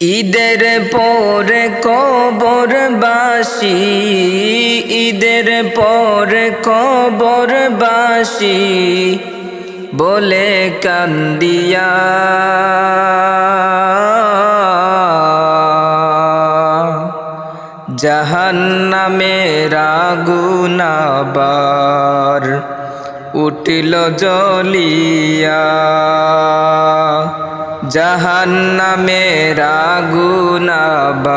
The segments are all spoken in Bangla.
ঈদের পর কবর বাসি ঈদের পর কবর বাসি বলে কান্দিয়া। জাহান্নামের আগুনাবার উঠিল জলিয়া জাহান্নামের আগুনাবার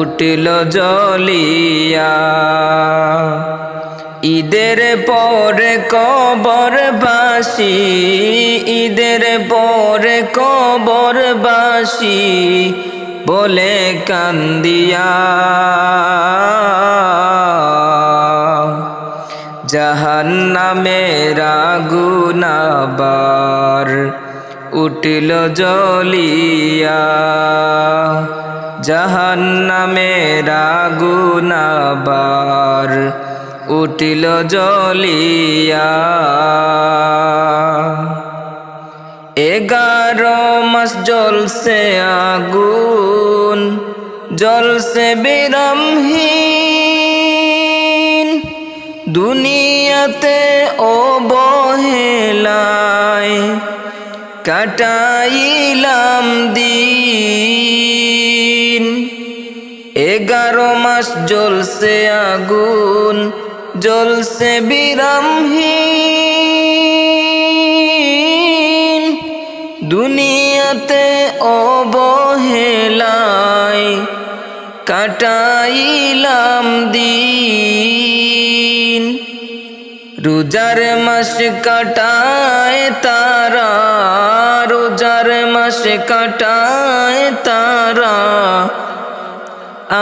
উঠিল জলিয়া। ঈদের পরে কবরবাসী ঈদের পরে কবরবাসী বলে কান্দিয়া। জাহান্নামের আগুনাবার উঠিল জলিয়া জাহান্নামের আগুনাবার উঠিল জলিয়া, এগারো মাস জলসে আগুন জলসে বিরমহীন। দুনিয়াতে ও বহেলায় কাটাইলাম দিন। এগারো মাস জ্বলছে আগুন জ্বলছে বিরামহীন। দুনিয়াতে অবহেলায় কাটাইলাম দিন। রোজার মাস কাটায় তারা রোজার মাস কাটায় তারা।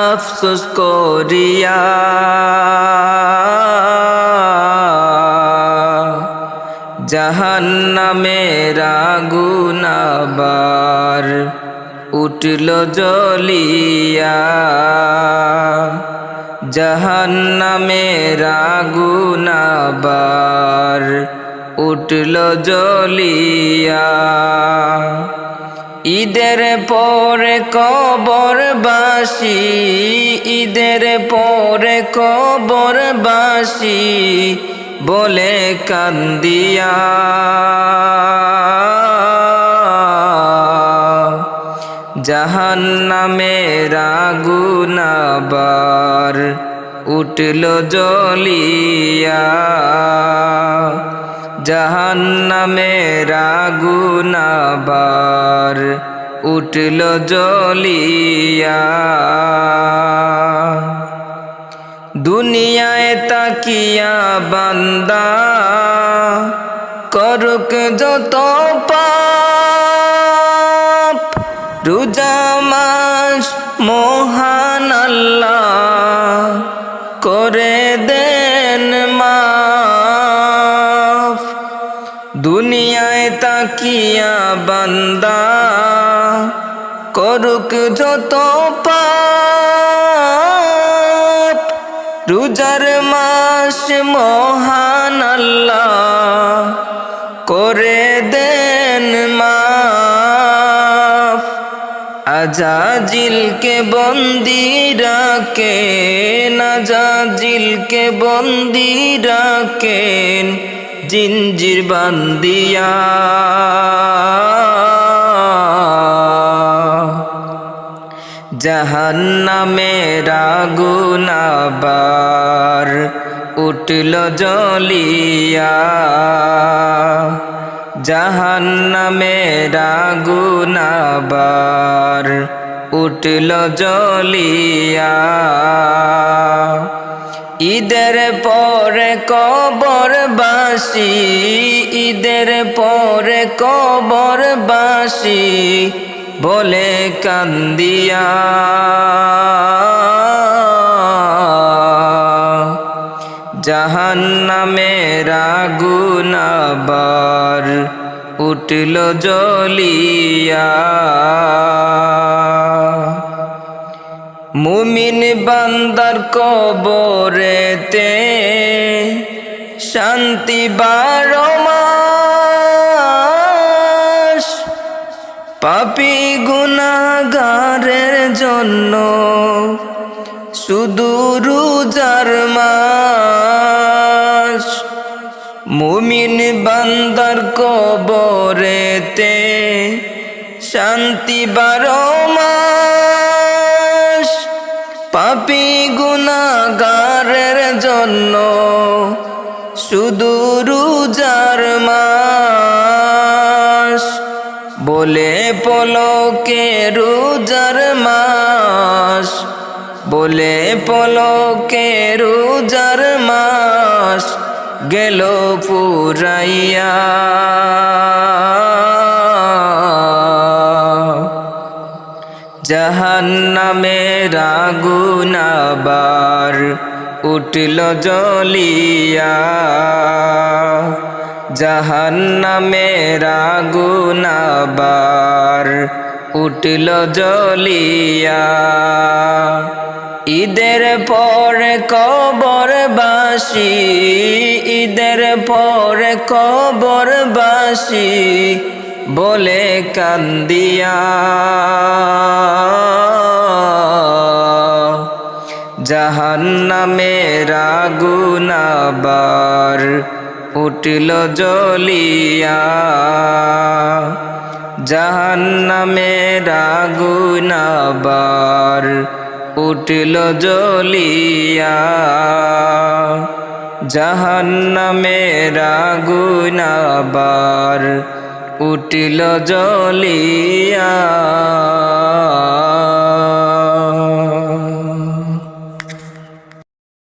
আফসোস করিয়া জাহান্নামের আগুনাবার উঠল জলিয়া জাহান্নামের আগুনাবার উঠল জলিয়া। ঈদের পরে কবরবাসী ঈদের পরে কবরবাসী বলে কান্দিয়া। জাহান্নামের আগুনাবার উঠল জলিয়া। জাহান্নামের আগুনাবার উঠল জলিয়া। দুনিয়ায় তাকিয়া বান্দা করুক যত পাপ রোজা মাস মহান আল্লাহ করে দেন মাফ। দুনিয়ায় তাকিয়া বান্দা করুক যত পাপ। রোজার মাস মহান আজাজিলকে বন্দি রাখেন আজাজিলকে বন্দি রাখেন জিঞ্জির বান্দিয়া। জাহান্নামের আগুনাবার উঠল জলিয়া। জাহান্নামের আগুনাবার উঠল জলিয়া। ঈদের পরে কবরবাসী ঈদের পরে কবরবাসী বলে কান্দিয়া। জাহান্নামের আগুনাবার উঠল জলিয়া। মুমিন বান্দার কবরেতে শান্তি বারো মাস পাপি গুনাগারের জন্য শুধু রোজার মাস। মুমিন বান্দার কবরেতে শান্তি বারো মাস। পাপি গুনাগারের জন্য শুধু রোজার মাস। বলে পলকে রোজার মাস। বলে পলকে রোজার মাস। গেল পুরাইয়া। জাহান্নামের আগুন আবার উঠল জলিয়া জাহান্নামের আগুন আবার উঠল জলিয়া ঈদের পর কবরবাসী, ঈদের পর কবর বাসি বলে কান্দিয়া। জাহান্নামের আগুন আবার উঠল জলিয়া জাহান্নামের আগুন আবার উঠল জলিয়া। জাহান্নামের আগুন আবার উঠল জলিয়া।